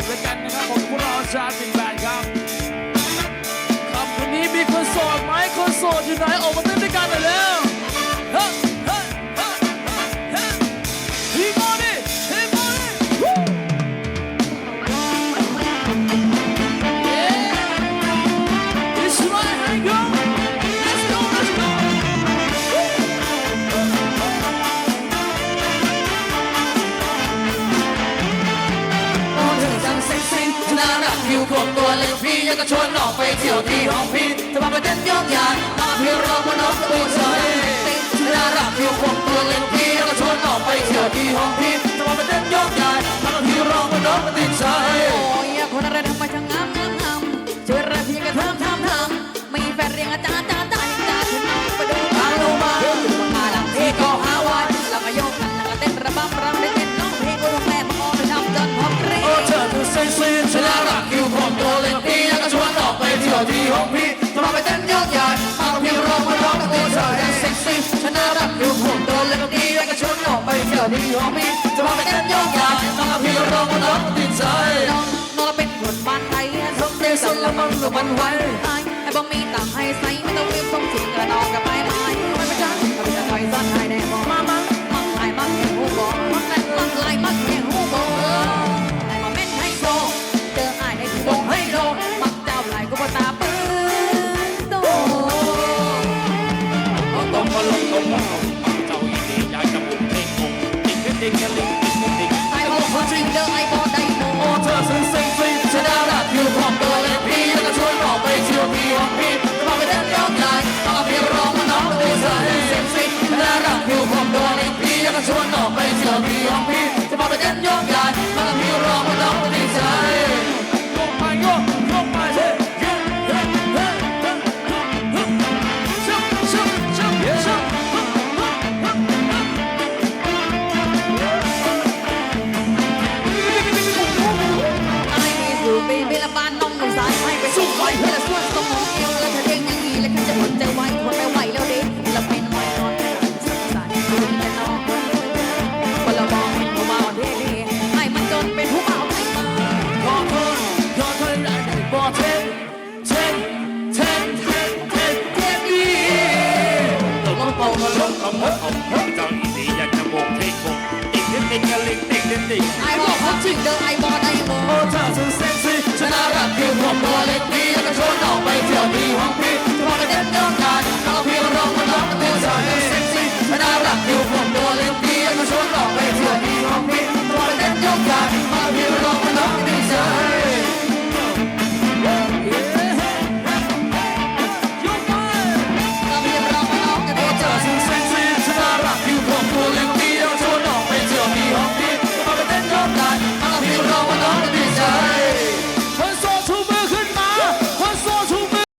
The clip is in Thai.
สุดแล้วกันนะครับผมพวกรอชาติ ผิวพวกตัวเลยพี่ยังก็ชวนออกไปเที่ยวที่ห้องพี่จะมาไปเต้นโยกยานมาเพื่อ ที่องพี่จะมาเป็นเต้นโยกย้ายมากับพี่เราลองมาล้องติดใจน้องน้องเราเป็นคนบ้านไทยทำเต้นสั่นละมันละมันไว้ไอ้บอมมีตังให้ใส่ I hope for drink I านน้องหนุ่มสายให้ไปสู้ไฟเพื่อละส่วนงมองเอวและทะเอลยังดีและฉันจะอดใจไว้ทนไม่ไหวแล้วเด็กราเป็นไว้นอนไม่หลับสังสรรค์ดูแต่น้องคนรามองเป็นผู้บ่าวเท่ๆให้มันจนเป็นผู้บ่าวไทยมาบอโทษยอดเท่าไหรบอกเทนเทนเทนเทนเทนเท่ดีต้องมาเป่ามาลงคำบมดออก ติกลิงติงติงติงไอบอกเขาจริงเด้อไอบอกไอบอลโอ้เธอสุดเซ็กซี่ฉันน่ารักคือผมตัวเล็กนี้